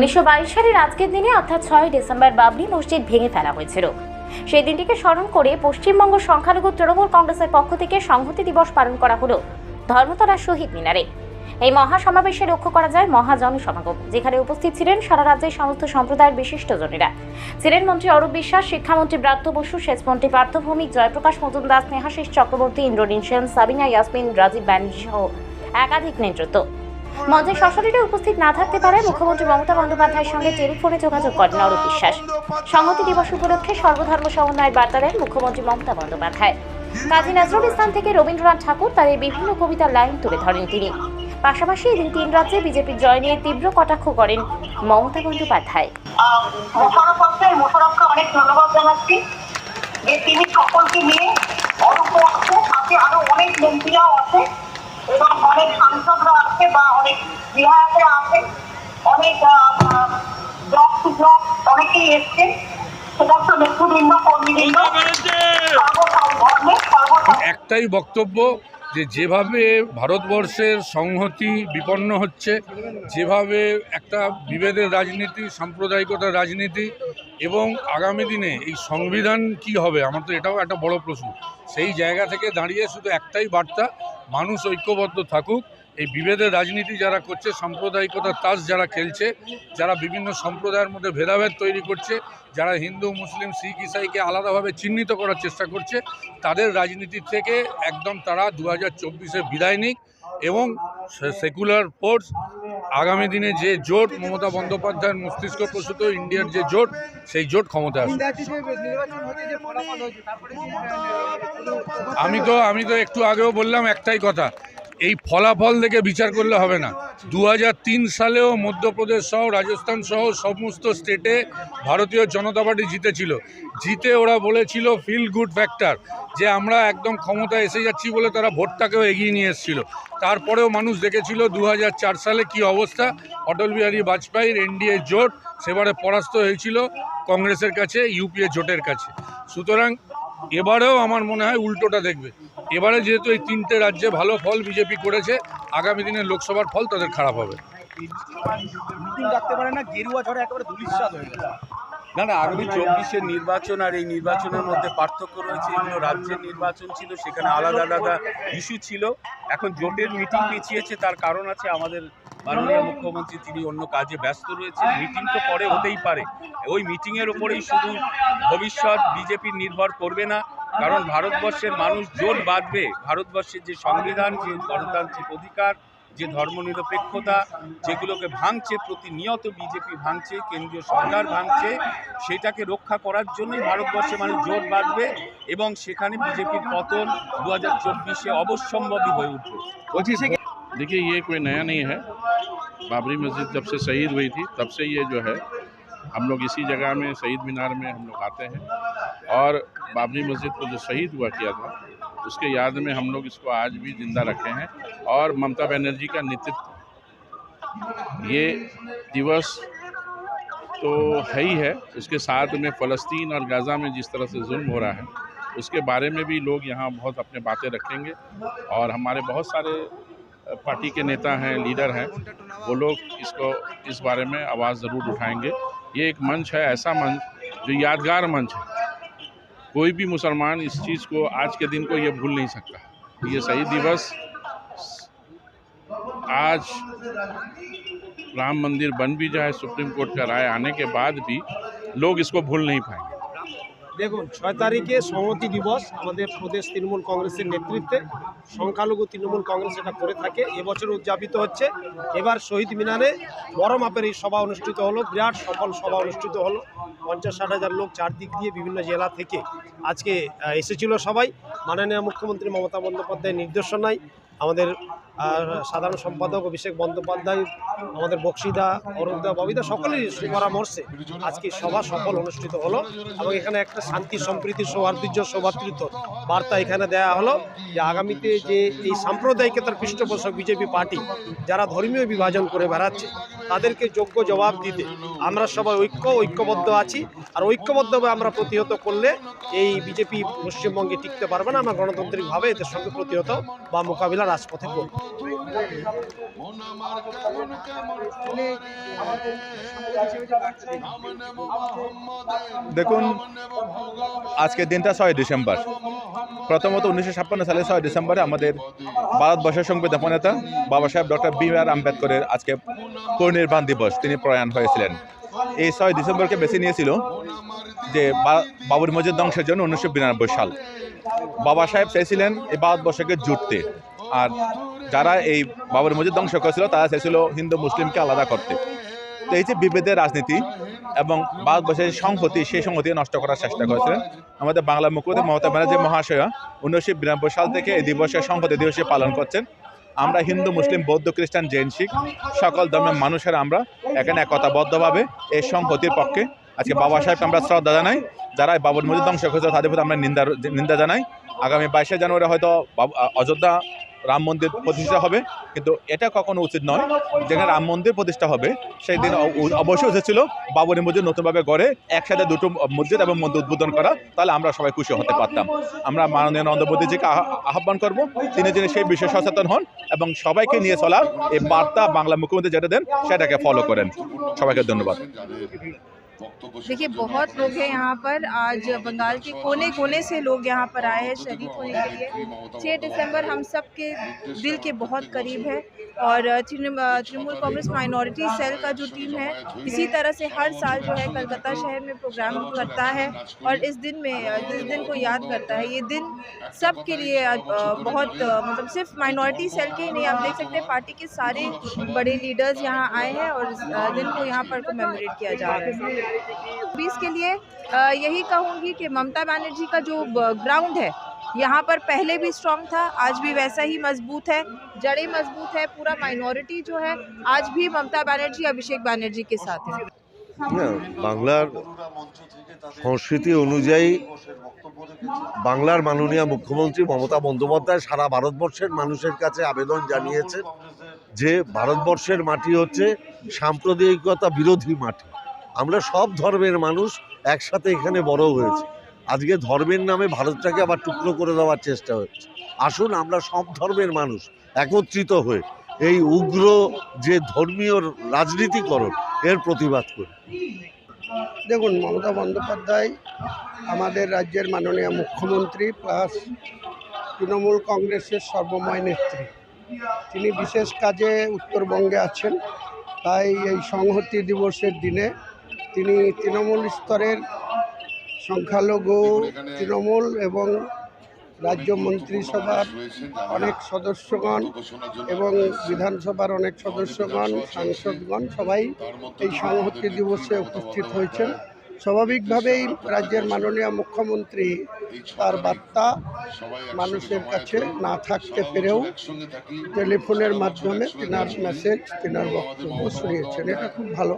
উনিশশো সালের আজকের দিনে, অর্থাৎ ছয় ডিসেম্বর বাবরি মসজিদ ভেঙে ফেলা হয়েছিল। সেই দিনটিকে স্মরণ করে পশ্চিমবঙ্গ সংখ্যালঘু তৃণমূল কংগ্রেসের পক্ষ থেকে সংহতি দিবস পালন করা হলো ধর্মতলা শহীদ মিনারে। এই মহাসমাবেশে লক্ষ্য করা যায় মহাজন সমাগম, যেখানে উপস্থিত ছিলেন সারা রাজ্যের সমস্ত সম্প্রদায়ের বিশিষ্টজনেরা। ছিলেন মন্ত্রী অরূপ বিশ্বাস, শিক্ষামন্ত্রী ব্রাত্য বসু সেচমন্ত্রী পার্থ ভৌমিক জয়প্রকাশ মজুমদার, স্নেহাশিস চক্রবর্তী, ইন্দ্রনীল সেন, সাবিনা ইয়াসমিন, রাজীব ব্যানার্জি সহ একাধিক নেতৃত্ব। মঞ্চে সশরীরে উপস্থিত না থাকতে পারে মুখ্যমন্ত্রী মমতা বন্দ্যোপাধ্যায়ের সঙ্গে টেলিফোনে যোগাযোগ করেন অরূপ বিশ্বাস। সংহতি দিবস উপলক্ষে সর্বধর্ম সমন্বয়ের বার্তা দেন মুখ্যমন্ত্রী মমতা বন্দ্যোপাধ্যায়। কাজী নজরুল ইসলাম থেকে রবীন্দ্রনাথ ঠাকুর তাদের বিভিন্ন কবিতার লাইন তুলে ধরেন তিনি। পাশাপাশি এদিন তিন রাজ্যে বিজেপির জয় নিয়ে তীব্র কটাক্ষ করেন মমতা বন্দ্যোপাধ্যায়। মোশাররফ অনেক ধন্যবাদ জানাচ্ছি যে তিনি সকলকে নিয়ে অরূপ আছে, আরও অনেক মন্ত্রীরাও আছে। এবং অনেক সাংসদরা আছে বা অনেক বিধায়করা আছে অনেক ব্লক টু ব্লক অনেকেই এসছে। সমস্ত নেতৃবৃন্দ কর্মীবৃন্দ সর্বধর্মের একটাই বক্তব্য যে যেভাবে ভারতবর্ষের সংহতি বিপন্ন হচ্ছে যেভাবে একটা বিভেদের রাজনীতি সাম্প্রদায়িকতার রাজনীতি এবং আগামী দিনে এই সংবিধান কি হবে আমার তো এটাও একটা বড় প্রশ্ন। সেই জায়গা থেকে দাঁড়িয়ে শুধু একটাই বার্তা মানুষ ঐক্যবদ্ধ থাকুক, এই বিভেদের রাজনীতি যারা করছে, সাম্প্রদায়িকতার তাস যারা খেলছে, যারা বিভিন্ন সম্প্রদায়ের মধ্যে ভেদাভেদ তৈরি করছে, যারা হিন্দু, মুসলিম, শিখ, ইসাইকে আলাদাভাবে চিহ্নিত করার চেষ্টা করছে, তাদের রাজনীতি থেকে একদম তারা দু হাজার বিদায় নিক এবং সেকুলার ফোর্স আগামী দিনে যে জোট মমতা বন্দ্যোপাধ্যায়ের মস্তিষ্ক প্রসূত ইন্ডিয়ার যে জোট, সেই জোট ক্ষমতায় আসবে আমি তো আমি তো একটু আগেও বললাম একটাই কথা, এই ফলাফল দেখে বিচার করলে হবে না। দু হাজার তিন সালেও মধ্যপ্রদেশ সহ রাজস্থান সহ সমস্ত স্টেটে ভারতীয় জনতা পার্টি জিতেছিল। জিতে ওরা বলেছিল ফিল গুড ফ্যাক্টর যে আমরা একদম ক্ষমতায় এসে যাচ্ছি বলে তারা ভোটটাকেও এগিয়ে নিয়ে এসেছিল। তারপরেও মানুষ দেখেছিল দু হাজার চার সালে কি অবস্থা? অটল বিহারী বাজপেয়ীর এনডিএ জোট সেবারে পরাস্ত হয়েছিল কংগ্রেসের কাছে, ইউপিএ জোটের কাছে। সুতরাং এবারেও আমার মনে হয় উল্টোটা দেখবে। এবারে যেহেতু এই তিনটে রাজ্যে ভালো ফল বিজেপি করেছে আগামী দিনে লোকসভার ফল তাদের খারাপ হবে। মিটিং ডাকতে পারে না গেরুয়া ঝড়ে একেবারে ধুলিশ্বাস গেছে। না না আগামী চব্বিশের নির্বাচন আর এই নির্বাচনের মধ্যে পার্থক্য রয়েছে এগুলো রাজ্যের নির্বাচন ছিল সেখানে আলাদা আলাদা ইস্যু ছিল। এখন জোটের মিটিং পিছিয়েছে তার কারণ আছে আমাদের মাননীয় মুখ্যমন্ত্রী তিনি অন্য কাজে ব্যস্ত রয়েছে মিটিং তো পরে হতেই পারে। ওই মিটিংয়ের ওপরেই শুধু ভবিষ্যৎ বিজেপি নির্ভর করবে না কারণ ভারতবর্ষের মানুষ জোট বাঁধবে ভারতবর্ষের যে সংবিধান যে গণতান্ত্রিক অধিকার যে ধর্মনিরপেক্ষতা যেগুলোকে ভাঙছে প্রতিনিয়ত বিজেপি ভাঙছে কেন্দ্রীয় সরকার ভাঙছে সেটাকে রক্ষা করার জন্যই ভারতবর্ষে মানুষ জোট বাঁধবে এবং সেখানে বিজেপির পতন দু হাজার চব্বিশে অবশ্যম্ভাবী হয়ে উঠবে देखिए ये कोई नया नहीं है बाबरी मस्जिद जब से शहीद हुई थी तब से ये जो है हम लोग इसी जगह में, शहीद मीनार में हम लोग आते हैं। और बाबरी मस्जिद को जो शहीद हुआ किया था, उसके याद में हम लोग इसको आज भी ज़िंदा रखे हैं। और ममता बनर्जी का नेतृत्व, ये दिवस तो है ही है। उसके साथ में फ़लस्तीन और गाज़ा में जिस तरह से जुल्म हो रहा है, उसके बारे में भी लोग यहाँ बहुत अपने बातें रखेंगे। और हमारे बहुत सारे पार्टी के नेता हैं, लीडर हैं, वो लोग इसको, इस बारे में आवाज़ ज़रूर उठाएँगे। ये एक मंच है, ऐसा मंच, जो यादगार मंच है। कोई भी मुसलमान इस चीज़ को, आज के दिन को ये भूल नहीं सकता। ये शहीद दिवस, आज राम मंदिर बन भी जाए, सुप्रीम कोर्ट का राय आने के बाद भी लोग इसको भूल नहीं पाएँगे। দেখুন, ছয় তারিখে সংহতি দিবস আমাদের প্রদেশ তৃণমূল কংগ্রেসের নেতৃত্বে। সংখ্যালঘু তৃণমূল কংগ্রেস এটা করে থাকে। এবছর উদযাপিত হচ্ছে। এবার শহীদ মিনারে বড় মাপের এই সভা অনুষ্ঠিত হলো। বিরাট সফল সভা অনুষ্ঠিত হলো। পঞ্চাশ ষাট হাজার লোক চারদিক দিয়ে বিভিন্ন জেলা থেকে আজকে এসেছিল সবাই। মাননীয় মুখ্যমন্ত্রী মমতা বন্দ্যোপাধ্যায়ের নির্দেশনায় আমাদের সাধারণ সম্পাদক অভিষেক বন্দ্যোপাধ্যায়, আমাদের বক্সিদা, অরুণদা, ববিদা সকলেই পরামর্শে আজকে সভা সফল অনুষ্ঠিত হলো এবং এখানে একটা শান্তি, সম্প্রীতি, সৌহার্দ্য, সৌভাতৃত্ব বার্তা এখানে দেয়া হলো যে আগামীতে যে এই সাম্প্রদায়িকতার পৃষ্ঠপোষক বিজেপি পার্টি যারা ধর্মীয় বিভাজন করে বেড়াচ্ছে তাদেরকে যোগ্য জবাব দিতে। আমরা সবাই ঐক্য, ঐক্যবদ্ধ আছি। আর ঐক্যবদ্ধভাবে আমরা প্রতিহত করলে এই বিজেপি পশ্চিমবঙ্গে টিকতে পারবে না। আমরা গণতান্ত্রিকভাবে এদের সঙ্গে প্রতিহত বা মোকাবিলা রাজপথে করব। দেখুন আজকের দিনটা ছয় ডিসেম্বর। প্রথমত উনিশশো ছাপ্পান্ন সালে ছয় ডিসেম্বরে আমাদের ভারতবর্ষের সংবিধান নেতা বাবা সাহেব ডক্টর বি আর আম্বেদকরের আজকে পরিনির্বাণ দিবস তিনি প্রয়াণ হয়েছিলেন। এই ছয় ডিসেম্বরকে বেছে নিয়েছিল যে বাবরি মসজিদ ধ্বংসের জন্য উনিশশো বিরানব্বই সাল। বাবা সাহেব চাইছিলেন এই ভারতবর্ষকে জুটতে। আর যারা এই বাবরি মসজিদ ধ্বংস করেছিল, তারা চাইছিল হিন্দু, মুসলিমকে আলাদা করতে। তো এই যে বিভেদের রাজনীতি এবং ভারতবর্ষের সংহতি, সেই সংহতি নষ্ট করার চেষ্টা করেছিলেন আমাদের বাংলা মুখ্যমন্ত্রী মমতা ব্যানার্জি মহাশয়া। উনিশশো বিরানব্বই সাল থেকে এই দিবসের সংহতি দিবসে পালন করছেন। আমরা হিন্দু, মুসলিম, বৌদ্ধ, খ্রিস্টান, জৈন, শিখ সকল ধর্মের মানুষের আমরা এখানে একতাবদ্ধভাবে এই সংহতির পক্ষে আজকে বাবা সাহেবকে আমরা শ্রদ্ধা জানাই, যারা বাবর মসজিদ ধ্বংস করেছে তাদের প্রতি আমরা নিন্দা নিন্দা জানাই। আগামী বাইশে জানুয়ারি হয়তো অযোধ্যা রাম মন্দির প্রতিষ্ঠা হবে, কিন্তু এটা কখনো উচিত নয়, যেখানে রাম মন্দির প্রতিষ্ঠা হবে, সেই দিন অবশ্যই উচিত বাবরি মসজিদ নতুনভাবে গড়ে একসাথে দুটো মসজিদ এবং মন্দির উদ্বোধন করা, তাহলে আমরা সবাই খুশি হতে পারতাম। আমরা মাননীয় আহ্বা- আহ্বান করব তিনি যিনি সেই বিষয়ে সচেতন হন এবং সবাইকে নিয়ে চলার এই বার্তা বাংলা মুখ্যমন্ত্রী যেটা দেন সেটাকে ফলো করেন সবাইকে ধন্যবাদ देखिए बहुत लोग हैं यहाँ पर आज बंगाल के कोने कोने से लोग यहाँ पर आए हैं शरीक होने के लिए छः दिसंबर हम सब के दिल के बहुत करीब है और तृणमूल कांग्रेस माइनॉरिटी सेल का जो टीम है, इसी तरह से हर साल जो है कलकत्ता शहर में प्रोग्राम करता है और इस दिन में इस दिन को याद करता है, ये दिन सब के लिए बहुत मतलब सिर्फ़ माइनॉरिटी सेल के ही नहीं, आप देख सकते पार्टी के सारे बड़े लीडर्स यहाँ आए हैं और इस दिन को यहाँ पर कमेमोरेट किया जा रहा है। बीस के लिए यही कहूँगी कि ममता बनर्जी का जो ग्राउंड है यहाँ पर पहले भी स्ट्रांग था आज भी वैसा ही मजबूत है जड़ें मजबूत है पूरा माइनॉरिटी जो है आज भी ममता बनर्जी अभिषेक बनर्जी के साथ है না বাংলার সংস্কৃতি অনুযায়ী বাংলার মাননীয় মুখ্যমন্ত্রী মমতা বন্দ্যোপাধ্যায় সারা ভারতবর্ষের মানুষের কাছে আবেদন জানিয়েছেন যে ভারতবর্ষের মাটি হচ্ছে সাম্প্রদায়িকতা বিরোধী মাটি আমরা সব ধর্মের মানুষ একসাথে এখানে বড় হয়েছে আজকে ধর্মের নামে ভারতটাকে আবার টুকরো করে দেওয়ার চেষ্টা হচ্ছে। আসুন, আমরা সব ধর্মের মানুষ একত্রিত হয়ে এই উগ্র যে ধর্মীয় রাজনীতিকরণ, এর প্রতিবাদ করি। দেখুন, মমতা বন্দ্যোপাধ্যায় আমাদের রাজ্যের মাননীয় মুখ্যমন্ত্রী প্লাস তৃণমূল কংগ্রেসের সর্বময় নেত্রী। তিনি বিশেষ কাজে উত্তরবঙ্গে আছেন। তাই এই সংহতি দিবসের দিনে তিনি তৃণমূল স্তরের সংখ্যালঘু, তৃণমূল এবং রাজ্য মন্ত্রিসভার অনেক সদস্যগণ এবং বিধানসভার অনেক সদস্যগণ, সাংসদগণ সবাই এই সংহতি দিবসে উপস্থিত হয়েছেন। স্বাভাবিকভাবেই রাজ্যের মাননীয় মুখ্যমন্ত্রী তার বার্তা মানুষের কাছে না থাকতে পেরেও টেলিফোনের মাধ্যমে তিনার মেসেজ তিনার বক্তব্য শুনিয়েছেন। এটা খুব ভালো।